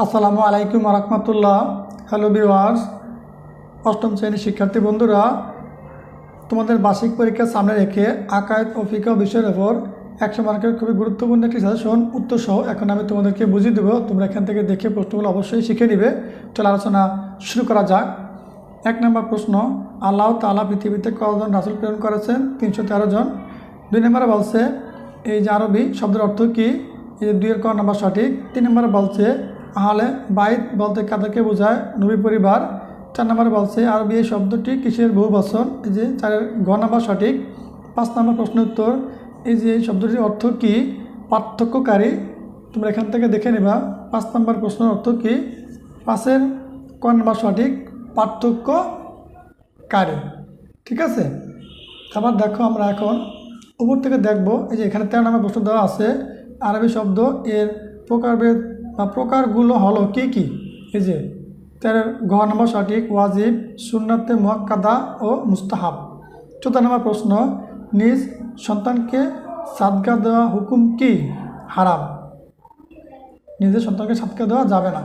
আসসালামু আলাইকুম রহমতুল্লাহ। হ্যালো বিওয়ার্স অষ্টম শ্রেণির শিক্ষার্থী বন্ধুরা, তোমাদের বার্ষিক পরীক্ষা সামনে রেখে আকায়ত ও ফিকা বিষয়ের ওপর একশো মার্কের খুবই গুরুত্বপূর্ণ একটি সাজেশন উত্তর সহ এখন আমি তোমাদেরকে বুঝিয়ে দেবো। তোমরা এখান থেকে দেখে প্রশ্নগুলো অবশ্যই শিখে নিবে। চলে আলোচনা শুরু করা যাক। এক নম্বর প্রশ্ন, আল্লাহ তালা পৃথিবীতে কতজন রাসুল প্রেরণ করেছেন? তিনশো তেরো জন। দুই নম্বরে বলছে, এই যে আরবি শব্দের অর্থ কী? এই যে দুইয়ের ক নম্বর সঠিক। তিন নম্বরে বলছে আহলে বাইত বলতে কাদেরকে বোঝায়, নবী পরিবার। চার নম্বরে বলছে, আরবি এই শব্দটি কিসের বহু বছর এই যে চারের গ নম্বর সঠিক। পাঁচ নম্বর প্রশ্ন উত্তর, এই যে এই শব্দটির অর্থ কী? পার্থক্যকারী। তোমরা এখান থেকে দেখে নিবা, পাঁচ নম্বর প্রশ্নের অর্থ কী? পাঁচের ক নম্বর সঠিক, পার্থক্যকারী। ঠিক আছে? আবার দেখো আমরা এখন উপর থেকে দেখব, এই যে এখানে তেরো নম্বর প্রশ্ন দেওয়া আছে, আরবি শব্দ এর প্রকারভেদ প্রকারগুলো হলো কি কি? এই যে, তেরো, ঘ নম্বর সঠিক, ওয়াজিব, সুন্নাতে মুয়াক্কাদা ও মুস্তাহাব। চৌদ্দ নম্বর প্রশ্ন, নিজ সন্তানকে সাদকা দেওয়া হুকুম কি? হারাম। নিজের সন্তানকে সাদকা দেওয়া যাবে না।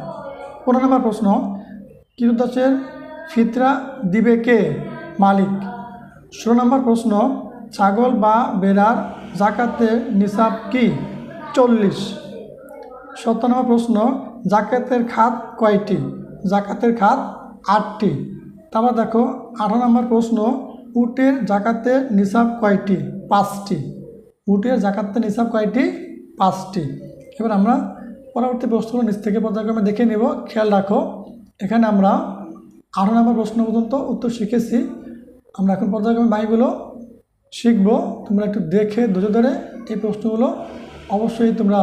পনেরো নম্বর প্রশ্ন, কিরুদাসের ফিতরা দিবে কে? মালিক। ষোলো নম্বর প্রশ্ন, ছাগল বা বেড়ার জাকাতের নিসাব কি? চল্লিশ। সত্তর নম্বর প্রশ্ন, জাকাতের খাত কয়টি? জাকাতের খাত আটটি। তারপর দেখো, আঠারো নম্বর প্রশ্ন, উটের জাকাতের নিসাব কয়টি? পাঁচটি। উটের জাকাতের নিসাব কয়টি? পাঁচটি। এবার আমরা পরবর্তী প্রশ্নগুলো নিচ থেকে পর্যায়ক্রমে দেখে নেব। খেয়াল রাখো, এখানে আমরা আঠারো নম্বর প্রশ্ন পর্যন্ত উত্তর শিখেছি। আমরা এখন পর্যায়ক্রমে বাইগুলো শিখব। তোমরা একটু দেখে, ধৈর্য ধরে এই প্রশ্নগুলো অবশ্যই তোমরা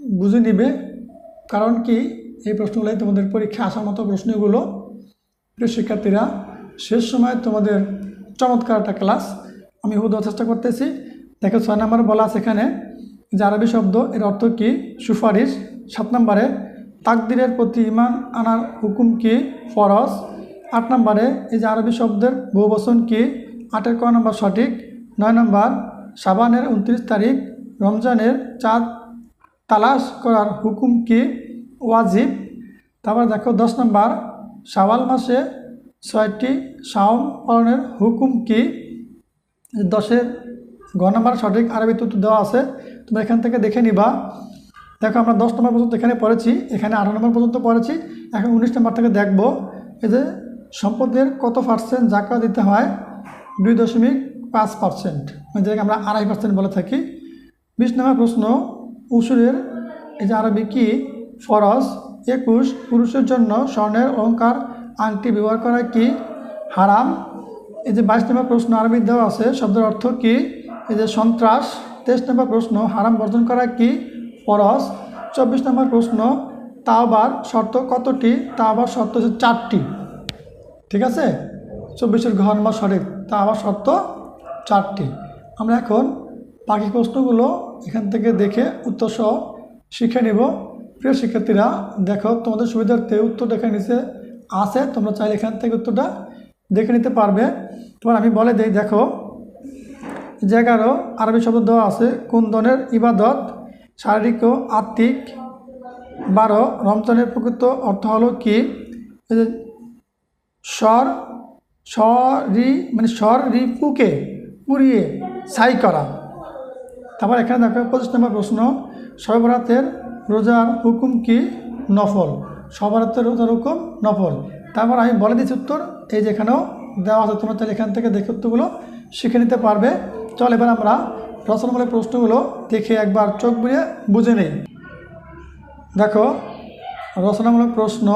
বুঝে নিবে। কারণ কি, এই প্রশ্নগুলোই তোমাদের পরীক্ষা আসার মতো প্রশ্নগুলো। প্রিয় শিক্ষার্থীরা, শেষ সময় তোমাদের চমৎকার একটা ক্লাস আমি হুদ চেষ্টা করতেছি। দেখো, ছয় নম্বরে বলা আছে এখানে যে আরবি শব্দ, এর অর্থ কি? সুপারিশ। সাত নম্বরে, তাকদিরের প্রতি ইমান আনার হুকুম কি? ফরজ। আট নম্বরে, এই যে আরবি শব্দের বহুবচন কি? আটের ক নম্বর সঠিক। নয় নম্বর সাবানের উনত্রিশ তারিখ, রমজানের চাঁদ তালাশ করার হুকুম কি? ওয়াজিব। তারপর দেখো, দশ নম্বর, শাওয়াল মাসে ছয়টি শাওম পালনের হুকুম কি? দশের গ নম্বর সঠিক আরবি উত্তর দেওয়া আছে। তোমরা এখান থেকে দেখে নিবা। দেখো, আমরা দশ নম্বর পর্যন্ত এখানে পড়েছি, এখানে আঠারো নম্বর পর্যন্ত পড়েছি। এখন উনিশ নম্বর থেকে দেখব, এই যে সম্পদের কত পার্সেন্ট জাকা দিতে হয়? দুই দশমিক পাঁচ পার্সেন্ট মানে যেটাকে আমরা আড়াই পার্সেন্ট বলে থাকি। বিশ নম্বর প্রশ্ন উসুরের, এই যে আরবি কি? ফরজ, একুশ, পুরুষের জন্য স্বর্ণের অলঙ্কার আংটি ব্যবহার করা কি? হারাম। এই যে বাইশ নম্বর প্রশ্ন আরবি দেওয়া আছে, শব্দের অর্থ কি? এই যে সন্ত্রাস। তেইশ নম্বর প্রশ্ন, হারাম বর্জন করা কি? ফরজ। চব্বিশ নম্বর প্রশ্ন তা আবার শর্ত কতটি? তা আবার শর্ত হচ্ছে চারটি। ঠিক আছে? চব্বিশের ঘর নম্বর সঠিক তা আবার শর্ত চারটি। আমরা এখন বাকি প্রশ্নগুলো এখান থেকে দেখে উত্তর সহ শিখে নেব। প্রিয় শিক্ষার্থীরা, দেখো তোমাদের সুবিধার্থে উত্তর দেখে নিচে আছে, তোমরা চাইলে এখান থেকে উত্তরটা দেখে নিতে পারবে। তোমার আমি বলে দিই, দেখো যে এগারো আরবি শব্দ দেওয়া আছে, কোন ধরনের ইবাদত শারীরিক ও আত্মিক? বারো, রমজানের প্রকৃত অর্থ হলো কি? স্বর, স্বরি মানে স্বর রিপুকে পুড়িয়ে ছাই করা। তারপর এখানে দেখো, পঁচিশ নম্বর প্রশ্ন সর্বরাতের রোজার হুকুম কি? নফল। সর্বরাতের রোজার হুকুম নফল। তারপর আমি বলে দিচ্ছি উত্তর, এই যেখানেও দেওয়া আছে, তোমরা তাহলে এখান থেকে দেখে উত্তরগুলো শিখে নিতে পারবে। চল এবার আমরা রচনামূলক প্রশ্নগুলো দেখে একবার চোখ বুঝে বুঝে নেই। দেখো, রচনামূলক প্রশ্ন,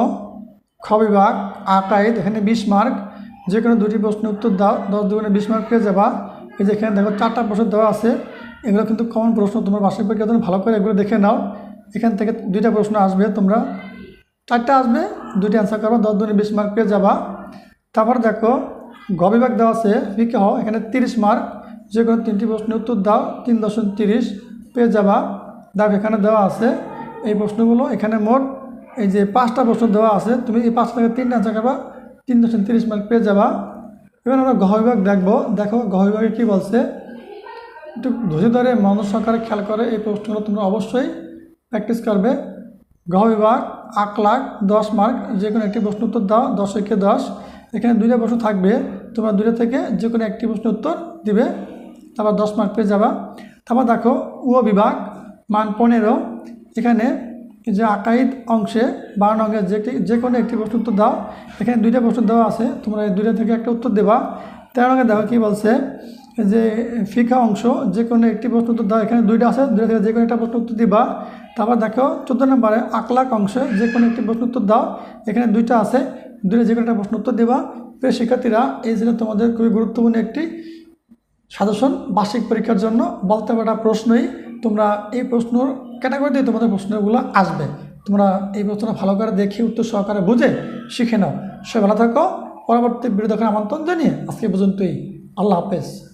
খ বিভাগ, আকাইদ, এখানে বিশ মার্ক। যে কোনো দুটি প্রশ্নের উত্তর দাও, দশ দুগুণে বিশ মার্ক পেয়ে যাবা। এই যে এখানে দেখো, চারটা প্রশ্ন দেওয়া আছে। এগুলো কিন্তু কমন প্রশ্ন। তোমার বার্ষিক পরীক্ষার জন্য ভালো করে এগুলো দেখে নাও। এখান থেকে দুইটা প্রশ্ন আসবে তোমরা। চারটা আসবে, দুইটা অ্যান্সার করো দশ দুগুণে বিশ মার্ক পেয়ে যাবা। তারপর দেখো, গ বিভাগ দেওয়া আছে ফিকে হও এখানে তিরিশ মার্ক যে কোনো তিনটি প্রশ্নের উত্তর দাও, তিন দশমিক তিরিশ পেয়ে যাবা। দেখো, এখানে দেওয়া আছে, এই প্রশ্নগুলো, এখানে মোট এই যে পাঁচটা প্রশ্ন দেওয়া আছে, তুমি এই পাঁচটা থেকে তিনটা অ্যান্সার করবা, তিন দশমিক তিরিশ মার্ক পেয়ে যাবা। এবার আমরা গহ বিভাগ দেখব। দেখো গহ বিভাগে কী বলছে? একটু ধৈর্য ধরে মানুষ সহকারে খেয়াল করে এই প্রশ্নগুলো তোমরা অবশ্যই প্র্যাকটিস করবে। গহ বিভাগ আট লাখ, দশ মার্ক যে কোনো একটি প্রশ্ন উত্তর দাও, দশ দশকে দশ। এখানে দুইটা প্রশ্ন থাকবে, তোমরা দুইটা থেকে যে কোনো একটি প্রশ্ন উত্তর দিবে। তারপর দশ মার্ক পেয়ে যাবা। তারপর দেখো, উ বিভাগ, মান পনেরো। এখানে যে আকাইদ অংশে, বারো অঙ্কের যে যে কোনো একটি প্রশ্ন উত্তর দাও। এখানে দুইটা প্রশ্ন দেওয়া আছে, তোমরা এই দুইটা থেকে একটা উত্তর দেবা। তেরো অঙ্কে দেখো কী বলছে যে ফিকা অংশ, যে কোনো একটি প্রশ্ন উত্তর দাও, এখানে দুইটা আছে, দুইটা থেকে যে কোনো একটা প্রশ্ন উত্তর দিবা। তারপর দেখো, চোদ্দ নম্বরে আকলাক অংশে যে কোনো একটি প্রশ্ন উত্তর দাও, এখানে দুইটা আছে, দুইটা যে কোনো একটা প্রশ্ন উত্তর দেবা। প্রিয় শিক্ষার্থীরা, এই ছিল তোমাদের খুবই গুরুত্বপূর্ণ একটি সাজেশন বার্ষিক পরীক্ষার জন্য। বলতে পারা প্রশ্নই, তোমরা এই প্রশ্নর ক্যাটাগরিতে তোমাদের প্রশ্নগুলো আসবে। তোমরা এই প্রশ্নটা ভালো করে দেখে উত্তর সহকারে বুঝে শিখে নাও। সে ভালো থাকো। পরবর্তী বিরোধী আমন্ত্রণ জানিয়ে আজকে পর্যন্তই। আল্লাহ হাফেজ।